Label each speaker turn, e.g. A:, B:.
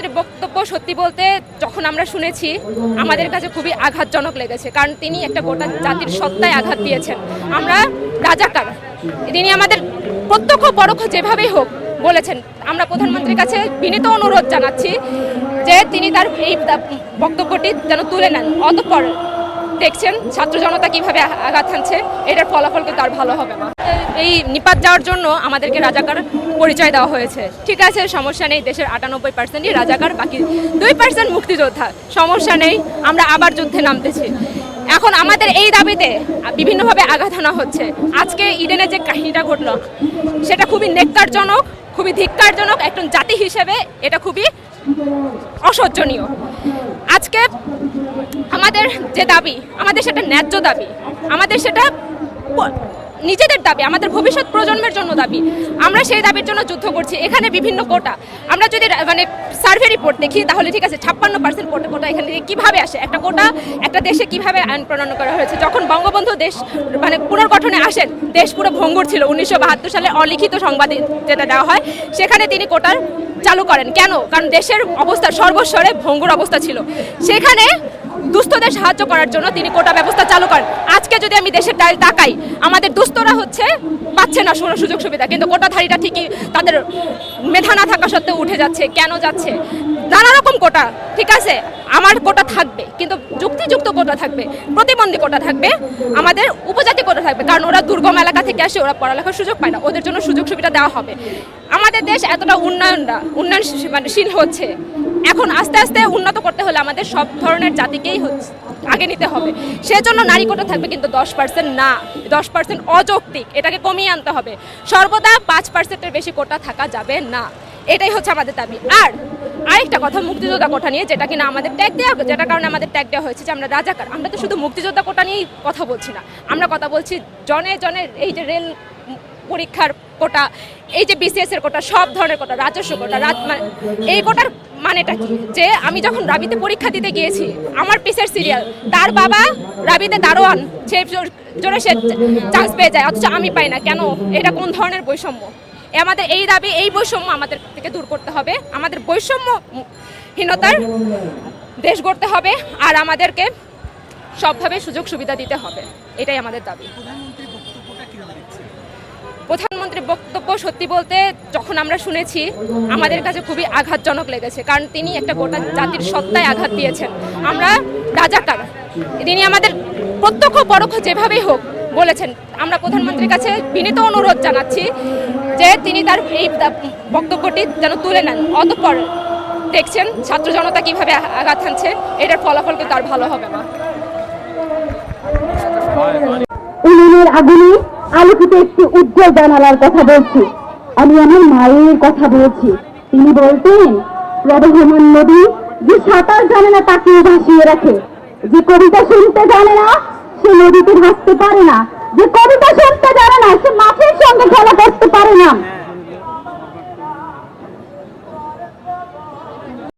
A: প্রধানমন্ত্রীর বক্তব্য সত্যি বলতে যখন আমরা শুনেছি, আমাদের কাছে খুবই আঘাতজনক লেগেছে, কারণ তিনি একটা গোটা জাতির সত্তায় আঘাত দিয়েছেন। আমরা রাজাকার, তিনি আমাদের প্রত্যক্ষ পরোক্ষ যেভাবেই হোক বলেছেন। আমরা প্রধানমন্ত্রীর কাছে বিনীত অনুরোধ জানাচ্ছি যে তিনি তার এই বক্তব্যটি যেন তুলে নেন। অতঃপর দেখছেন ছাত্র জনতা কীভাবে আঘাত হানছে, এটার ফলাফল কিন্তু আর ভালো হবে না। এই নিপাত যাওয়ার জন্য আমাদেরকে রাজাকার পরিচয় দেওয়া হয়েছে। ঠিক আছে, সমস্যা নেই, দেশের আটানব্বই পার্সেন্টই রাজাকার, বাকি দুই পার্সেন্ট মুক্তিযোদ্ধা। সমস্যা নেই, আমরা আবার যুদ্ধে নামতেছি। এখন আমাদের এই দাবিতে বিভিন্নভাবে আঘাত হানা হচ্ছে। আজকে ইডেনে যে কাহিনীটা ঘটলো, সেটা খুবই নেককারজনক, খুবই ধিক্কারজনক একজন জাতি হিসেবে এটা খুবই অসহ্যনীয়। আজকে আমাদের যে দাবি, আমাদের সেটা ন্যায্য দাবি। আমাদের সেটা নিজেদের দাবি, আমাদের ভবিষ্যৎ প্রজন্মের জন্য দাবি। আমরা সেই দাবির জন্য যুদ্ধ করছি, এখানে বিভিন্ন কোটা। আমরা যদি মানে সার্ভে রিপোর্ট দেখি, তাহলে ঠিক আছে, ছাপ্পান্ন পার্সেন্ট কোটা কোটা এখানে কীভাবে আসে? একটা কোটা, একটা দেশে কীভাবে আইন প্রণয়ন করা হয়েছে? যখন বঙ্গবন্ধু দেশ মানে পুনর্গঠনে আসেন, দেশ পুরো ভঙ্গুর ছিল। উনিশশো বাহাত্তর সালে অলিখিত সংবাদে যেটা দেওয়া হয়, সেখানে তিনি কোটার চালু করেন। কেন? কারণ দেশের অবস্থা, সর্বস্বরে ভঙ্গুর অবস্থা ছিল। সেখানে দুস্থদের সাহায্য করার জন্য তিনি কোটা ব্যবস্থা চালু করেন। আজকে যদি আমি দেশের ডাইল তাকাই, আমাদের দুস্থরা হচ্ছে পাচ্ছে না কোনো সুযোগ সুবিধা, কিন্তু কোটাধারীরা ঠিকই তাদের মেধা না থাকা সত্ত্বেও উঠে যাচ্ছে, কেন যাচ্ছে? নানা রকম কোটা, ঠিক আছে? আমার কোটা থাকবে, কিন্তু যুক্তিযুক্ত কোটা থাকবে, প্রতিবন্ধী কোটা থাকবে, আমাদের উপজাতি কোটা থাকবে, কারণ ওরা দুর্গম এলাকা থেকে আসে, ওরা পড়ালেখার সুযোগ পায় না, ওদের জন্য সুযোগ সুবিধা দেওয়া হবে। আমাদের দেশ এতটা উন্নয়ন মানে শীল হচ্ছে। এখন আস্তে আস্তে উন্নত করতে হলে আমাদের সব ধরনের জাতিকেই হচ্ছে, আগে নিতে হবে। সেজন্য নারী কোটা থাকবে কিন্তু দশ পার্সেন্ট না। দশ পার্সেন্ট অযৌক্তিক, এটাকে কমিয়ে আনতে হবে। সর্বদা পাঁচ পার্সেন্টের বেশি কোটা থাকা যাবে না। এটাই হচ্ছে আমাদের দাবি। আর আরেকটা কথা, মুক্তিযোদ্ধা কোটা নিয়ে, যেটা কিনা আমাদের ট্যাগ দেওয়া যেটা কারণে আমাদের ট্যাগ দেওয়া হয়েছে যে আমরা রাজাকার। আমরা তো শুধু মুক্তিযোদ্ধা কোটা নিয়েই কথা বলছি না। আমরা কথা বলছি জনে জনের এই যে রেল পরীক্ষার কোটা, এই যে বিসিএস এর কোটা, সব ধরনের কোটা, রাজস্ব কোটা মানে এই কোটার মানেটা কি? যে আমি যখন রাবিতে পরীক্ষা দিতে গিয়েছি, আমার পিসের সিরিয়াল তার বাবা রাবিতে দারোয়ান সে জোর- সে চান্স পেয়ে যায়, অথচ আমি পাই না। কেন? এটা কোন ধরনের বৈষম্য? আমাদের, এই দাবি, এই বৈষম্য আমাদের থেকে দূর করতে হবে। আমাদের বৈষম্যহীনতার দেশ গড়তে হবে, আর আমাদেরকে সবভাবে সুযোগ সুবিধা দিতে হবে। এটাই আমাদের দাবি। বক্তব্য সত্যি বলতে যখন আমরা শুনেছি, আমাদের কাছে খুবই আঘাতজনক লেগেছে, কারণ তিনি একটা গোটা জাতির সত্তায় আঘাত দিয়েছেন। আমরা রাজাকার, তিনি আমাদের প্রত্যক্ষ পরোক্ষ যেভাবেই হোক বলেছেন। আমরা প্রধানমন্ত্রীর কাছে বিনীত অনুরোধ জানাচ্ছি যে তিনি তার এই বক্তব্যটি যেন তুলে নেন। অতঃপর দেখছেন ছাত্র জনতা কীভাবে আঘাত হানছে, এটার ফলাফল কিন্তু আর ভালো হবে না।
B: আগুনে আলোকিত একটি উজ্জ্বল জানালার কথা বলছি। আমি আমার মায়ের কথা বলছি। তিনি বলতেন, প্রবহমান নদী যে সাঁতার জানে না তাকে ভাসিয়ে রাখে। যে কবিতা শুনতে জানে না, সে নদীতে ভাসতে পারে না। যে কবিতা শুনতে জানে না, সে মাছের